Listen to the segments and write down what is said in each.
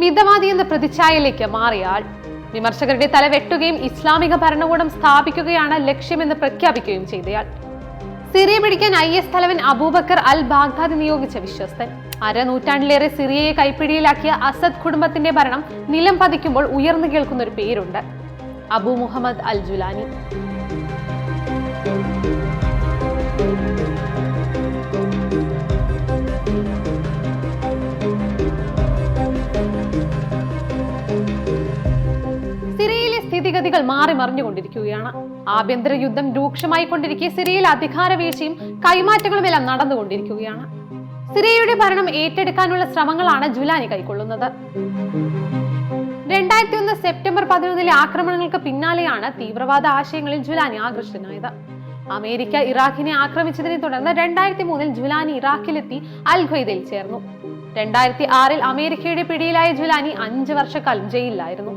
മിതവാദി എന്ന പ്രതിച്ഛായയിലേക്ക് മാറിയാൽ വിമർശകരുടെ തല വെട്ടുകയും ഇസ്ലാമിക ഭരണകൂടം സ്ഥാപിക്കുകയാണ് ലക്ഷ്യമെന്ന് പ്രഖ്യാപിക്കുകയും ചെയ്തയാൾ. സിറിയ പിടിക്കാൻ ഐ എസ് തലവൻ അബൂബക്കർ അൽ ബാഗ്ദാദി നിയോഗിച്ച വിശ്വസ്തൻ. അരനൂറ്റാണ്ടിലേറെ സിറിയയെ കൈപ്പിടിയിലാക്കിയ അസദ് കുടുംബത്തിന്റെ ഭരണം നിലം പതിക്കുമ്പോൾ ഉയർന്നു കേൾക്കുന്ന ഒരു പേരുണ്ട്. Abu Muhammad al Julani. സ്ഥിതിഗതികൾ മാറി മറിഞ്ഞുകൊണ്ടിരിക്കുകയാണ്. ആഭ്യന്തര യുദ്ധം രൂക്ഷമായി കൊണ്ടിരിക്കെ സിറിയയിൽ അധികാര വീഴ്ചയും കൈമാറ്റങ്ങളും എല്ലാം നടന്നുകൊണ്ടിരിക്കുകയാണ്. സിറിയയുടെ ഭരണം ഏറ്റെടുക്കാനുള്ള ശ്രമങ്ങളാണ് ജുലാനി കൈക്കൊള്ളുന്നത്. രണ്ടായിരത്തി ഒന്ന് സെപ്റ്റംബർ പതിനൊന്നിലെ ആക്രമണങ്ങൾക്ക് പിന്നാലെയാണ് തീവ്രവാദ ആശയങ്ങളിൽ ജുലാനി ആകൃഷ്ടനായത്. അമേരിക്ക ഇറാഖിനെ ആക്രമിച്ചതിനെ തുടർന്ന് രണ്ടായിരത്തി മൂന്നിൽ ജുലാനി ഇറാഖിലെത്തി അൽ ചേർന്നു. രണ്ടായിരത്തി ആറിൽ അമേരിക്കയുടെ പിടിയിലായ ജുലാനി അഞ്ച് വർഷക്കാലം ജയിലിലായിരുന്നു.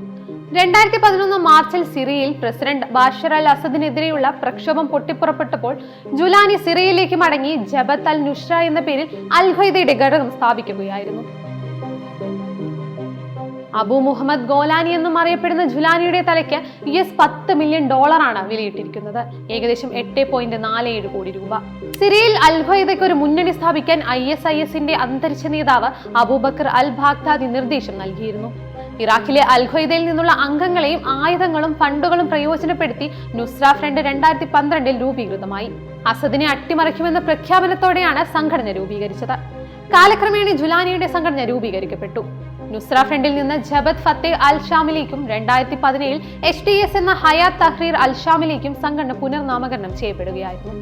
രണ്ടായിരത്തി പതിനൊന്ന് മാർച്ചിൽ സിറിയയിൽ പ്രസിഡന്റ് ബാഷർ അൽ അസദിനെതിരെയുള്ള പ്രക്ഷോഭം പൊട്ടിപ്പുറപ്പെട്ടപ്പോൾ ജുലാനി സിറിയയിലേക്ക് മടങ്ങി ജബത്ത് അൽ നുഷ്ര എന്ന പേരിൽ അൽ ഖ്വയ്ദയുടെ ഘടകം സ്ഥാപിക്കുകയായിരുന്നു. അബു മുഹമ്മദ് ഗോലാനി എന്നും അറിയപ്പെടുന്ന ജുലാനിയുടെ തലയ്ക്ക് യു എസ് പത്ത് മില്യൺ ഡോളറാണ് വിലയിട്ടിരിക്കുന്നത്. ഏകദേശം എട്ട് പോയിന്റ് നാല് ഏഴ് കോടി രൂപ. സിറിയയിൽ അൽ ഖ്വയ്ദയ്ക്ക് ഒരു മുന്നണി സ്ഥാപിക്കാൻ ഐ എസ് ഐ എസിന്റെ അന്തരിച്ച നേതാവ് അബൂബക്കർ അൽ ബാഗ്ദാദി നിർദ്ദേശം നൽകിയിരുന്നു. ഇറാഖിലെ അൽഖയ്ദയിൽ നിന്നുള്ള അംഗങ്ങളെയും ആയുധങ്ങളും ഫണ്ടുകളും പ്രയോജനപ്പെടുത്തി നുസ്ര ഫ്രണ്ട് രണ്ടായിരത്തി പന്ത്രണ്ടിൽ രൂപീകൃതമായി. അസദിനെ അട്ടിമറിക്കുമെന്ന പ്രഖ്യാപനത്തോടെയാണ് സംഘടന രൂപീകരിച്ചത്. കാലക്രമേണ ജുലാനിയുടെ സംഘടന രൂപീകരിക്കപ്പെട്ടു. നുസ്ര ഫ്രണ്ടിൽ നിന്ന് ജബത് ഫത്തേ അൽ ഷാമിലേക്കും രണ്ടായിരത്തി പതിനേഴിൽ എച്ച് ടി എസ് എന്ന ഹയാത്ത് തഹ്രീർ അൽ ഷാമിലേക്കും സംഘടന പുനർനാമകരണം ചെയ്യപ്പെടുകയായിരുന്നു.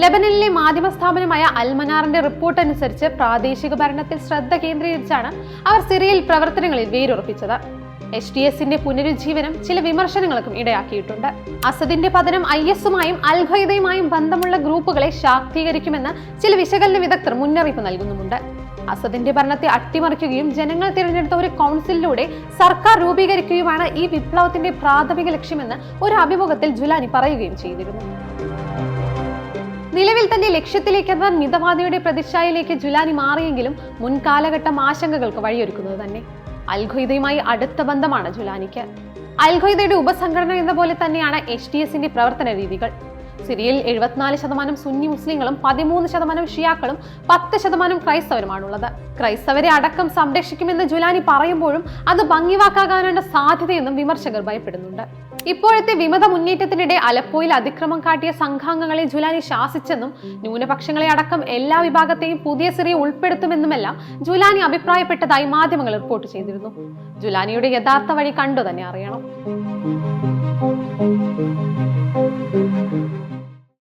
ലെബനനിലെ മാധ്യമ സ്ഥാപനമായ അൽമനാറിന്റെ റിപ്പോർട്ട് അനുസരിച്ച് പ്രാദേശിക ഭരണത്തിൽ ശ്രദ്ധ കേന്ദ്രീകരിച്ചാണ് അവർ സിറിയയിൽ പ്രവർത്തനങ്ങളിൽ വേരുറപ്പിച്ചത്. എച്ച് ഡി എസിന്റെ പുനരുജ്ജീവനം ചില വിമർശനങ്ങൾക്കും ഇടയാക്കിയിട്ടുണ്ട്. അസദിന്റെ പതനം ഐ എസുമായും അൽ ബന്ധമുള്ള ഗ്രൂപ്പുകളെ ശാക്തീകരിക്കുമെന്ന് ചില വിശകലന വിദഗ്ധർ മുന്നറിയിപ്പ് നൽകുന്നുമുണ്ട്. അസദിന്റെ ഭരണത്തെ അട്ടിമറിക്കുകയും ജനങ്ങൾ തിരഞ്ഞെടുത്ത ഒരു കൗൺസിലിലൂടെ സർക്കാർ രൂപീകരിക്കുകയുമാണ് ഈ വിപ്ലവത്തിന്റെ പ്രാഥമിക ലക്ഷ്യമെന്ന് ഒരു അഭിമുഖത്തിൽ ജുലാനി പറയുകയും ചെയ്തിരുന്നു. നിലവിൽ തന്റെ ലക്ഷ്യത്തിലേക്ക് എത്താൻ മിതവാദിയുടെ പ്രതിച്ഛായയിലേക്ക് ജുലാനി മാറിയെങ്കിലും മുൻകാലഘട്ടം ആശങ്കകൾക്ക് വഴിയൊരുക്കുന്നത് തന്നെ. അൽഖയ്ദയുമായി അടുത്ത ബന്ധമാണ് ജുലാനിക്ക്. അൽഖയ്ദയുടെ ഉപസംഘടന എന്ന പോലെ തന്നെയാണ് എച്ച് ഡി എസിന്റെ പ്രവർത്തന രീതികൾ. സിറിയയിൽ എഴുപത്തിനാല് ശതമാനം സുന്നി മുസ്ലിങ്ങളും പതിമൂന്ന് ശതമാനം ഷിയാക്കളും പത്ത് ശതമാനം ക്രൈസ്തവരുമാണുള്ളത്. ക്രൈസ്തവരെ അടക്കം സംരക്ഷിക്കുമെന്ന് ജുലാനി പറയുമ്പോഴും അത് ഭംഗിവാക്കാകാനുള്ള സാധ്യതയെന്നും വിമർശകർ ഭയപ്പെടുന്നുണ്ട്. ഇപ്പോഴത്തെ വിമത മുന്നേറ്റത്തിനിടെ അലപ്പോയിൽ അതിക്രമം കാട്ടിയ സംഘാംഗങ്ങളെ ജുലാനി ശാസിച്ചെന്നും ന്യൂനപക്ഷങ്ങളെ അടക്കം എല്ലാ വിഭാഗത്തെയും പുതിയ സിറിയ ഉൾപ്പെടുത്തുമെന്നുമെല്ലാം ജുലാനി അഭിപ്രായപ്പെട്ടതായി മാധ്യമങ്ങൾ റിപ്പോർട്ട് ചെയ്തിരുന്നു. ജുലാനിയുടെ യഥാർത്ഥ വഴി കണ്ടു തന്നെ അറിയണം.